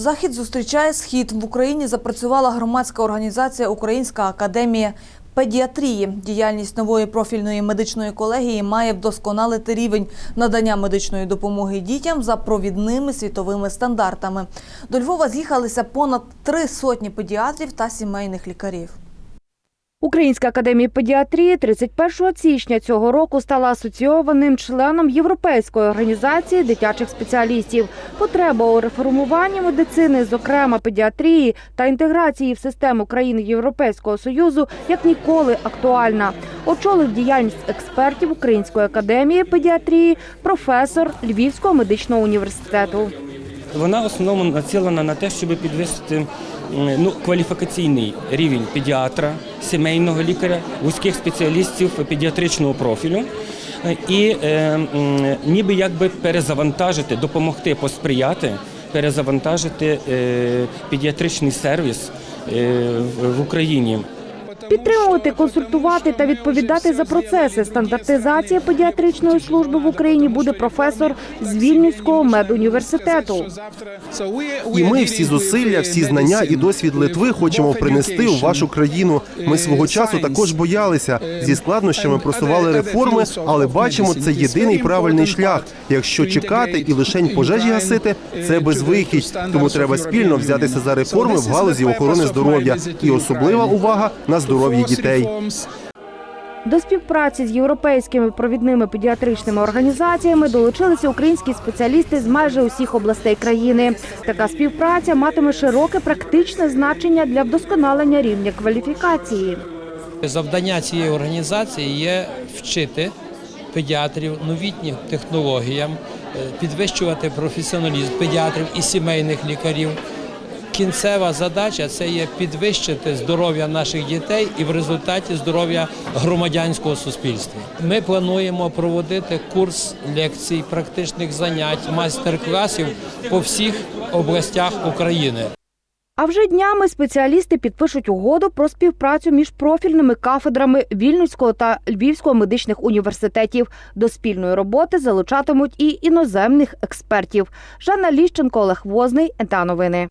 Захід зустрічає схід. В Україні запрацювала громадська організація Українська академія педіатрії. Діяльність нової профільної медичної колегії має вдосконалити рівень надання медичної допомоги дітям за провідними світовими стандартами. До Львова з'їхалися понад три сотні педіатрів та сімейних лікарів. Українська академія педіатрії 31 січня цього року стала асоційованим членом Європейської організації дитячих спеціалістів. Потреба у реформуванні медицини, зокрема педіатрії та інтеграції в систему країн Європейського союзу, як ніколи актуальна. Очолив діяльність експертів Української академії педіатрії, професор Львівського медичного університету. Вона в основному націлена на те, щоб підвищити ну, кваліфікаційний рівень педіатра, сімейного лікаря, вузьких спеціалістів педіатричного профілю. І е, ніби якби перезавантажити, допомогти посприяти, перезавантажити е, педіатричний сервіс е, в Україні. Підтримувати, консультувати та відповідати за процеси стандартизації педіатричної служби в Україні буде професор з Вільнюського медуніверситету. І ми всі зусилля, всі знання і досвід Литви хочемо принести у вашу країну. Ми свого часу також боялися зі складнощами просували реформи, але бачимо, це єдиний правильний шлях. Якщо чекати і лишень пожежі гасити, це безвихідь. Тому треба спільно взятися за реформи в галузі охорони здоров'я і особлива увага на здоров'я дітей. До співпраці з європейськими провідними педіатричними організаціями долучилися українські спеціалісти з майже усіх областей країни. Така співпраця матиме широке практичне значення для вдосконалення рівня кваліфікації. Завдання цієї організації є вчити педіатрів новітнім технологіям, е, підвищувати професіоналізм педіатрів і сімейних лікарів. Кінцева задача це є підвищити здоров'я наших дітей і в результаті здоров'я громадянського суспільства. Ми плануємо проводити курс лекцій, практичних занять, майстер-класів по всіх областях України. А вже днями спеціалісти підпишуть угоду про співпрацю між профільними кафедрами Вільнюського та Львівського медичних університетів. До спільної роботи залучатимуть і іноземних експертів. Жанна Ліщенко, Олег Возний, НТА Новини.